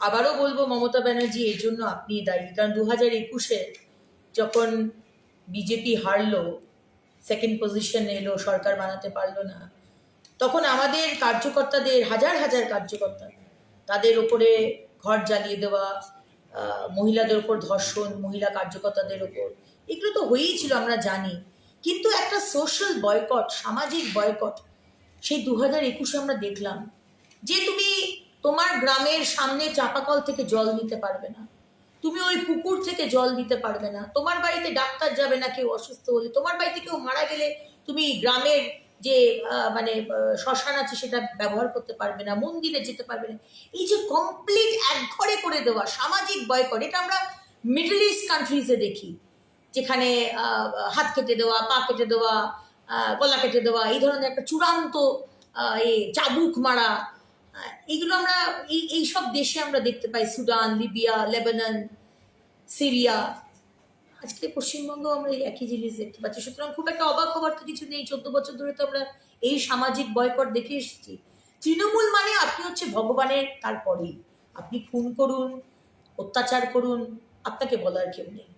আবারও বলব মমতা ব্যানার্জি, এর জন্য আপনি দায়ী। কারণ দু হাজার একুশে যখন বিজেপি হারলো সেকেন্ড পজিশন এলো, সরকার বানাতে পারল না, তখন আমাদের কার্যকর্তাদের, হাজার হাজার কার্যকর্তা, তাদের ওপরে ঘর জ্বালিয়ে দেওয়া মহিলাদের ওপর ধর্ষণ, মহিলা কার্যকর্তাদের ওপর, এগুলো তো হয়েই ছিল, আমরা জানি। কিন্তু একটা সোশ্যাল বয়কট সামাজিক বয়কট সেই দু হাজার একুশে আমরা দেখলাম যে তুমি তোমার গ্রামের সামনে চাপাকল থেকে জল নিতে পারবে না। তুমি ওই পুকুর থেকে জল দিতে পারবে না। তোমার বাড়িতে ডাক্তার যাবে না কেউ অসুস্থ হলে। তোমার বাড়িতে কেউ মারা গেলে তুমি গ্রামের যে মানে শ্মশান আছে সেটা ব্যবহার করতে পারবে না, মন্দিরে যেতে পারবে না। এই যে কমপ্লিট একঘরে করে দেওয়া, সামাজিক বয়কট, এটা আমরা মিডল ইস্ট কান্ট্রিজে দেখি। যেখানে হাত কেটে দেওয়া, পা কেটে দেওয়া গলা কেটে দেওয়া, এই ধরনের একটা চূড়ান্ত চাবুক মারা এগুলো আমরা, এই, এইসব দেশে আমরা দেখতে পাই। Sudan, Libya, Lebanon, Syria. আজকে পশ্চিমবঙ্গ আমরা একই জিনিস দেখতে পাচ্ছি। সুতরাং খুব একটা অবাক হবার তো কিছু নেই। চোদ্দ বছর ধরে তো আমরা এই সামাজিক বয়কট দেখে এসেছি। তৃণমূল মানে আপনি হচ্ছে ভগবানের তারপরেই। আপনি খুন করুন, অত্যাচার করুন, আপনাকে বলার কেউ নেই।